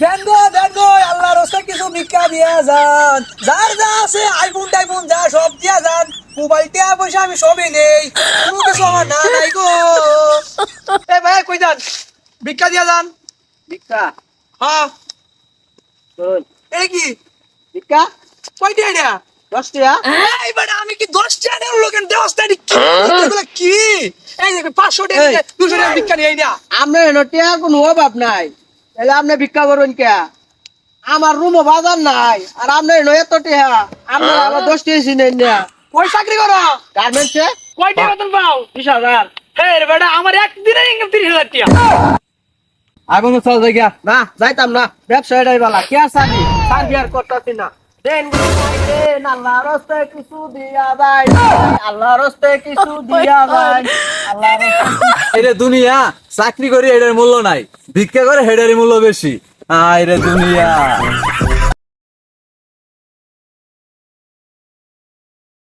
দেন গো দেন গো আল্লাহর রাস্তা কিছু ভিক্ষা দিয়া যান। যার যা আছে আইফোন টাইফোন যা সব দিয়া যান। মোবাইল টিয়া পয়সা আমি সবই নেই। কোনো কিছু আমার না নাই গো। এ ভাই কই যান? ভিক্ষা দিয়া যান। ভিক্ষা? হ্যাঁ। কি? ভিক্ষা? কয়টা এটা দশ টাকা এই বেটা আমি কি দশ টাকা নেব লোকের দশ টাকা কি? এগুলো কি? এই দেখো পাঁচশো টাকা। দুশো টাকা ভিক্ষা নিয়ে না আপনার নোটিয়া কোনো অভাব নাই। তাহলে আপনি ভিক্ষা করুন কে? আমার রুমও বাজার নাই আর আপনার নয় এত টিয়া আপনার আবার দশ টাকা চিনেন না। কই চাকরি করো? গার্মেন্টসে বেতন পাও? বিশ হাজার। হ্যাঁ রে বেটা আমার একদিনে ইনকাম তিরিশ হাজার টাকা আগুন চল জায়গা না যাইতাম না। ব্যবসা এটাই বালা। কে সাবি সার বিয়ার করতেছি না। দেন দেন আল্লাহ রস্তে কিছু দিয়া যায় আল্লাহ রস্তে কিছু দিয়া যায় এরে দুনিয়া, চাকরি করি এটার মূল্য নাই। ভিক্ষা করে হেডারি মূল্য বেশি। আয় রে দুনিয়া।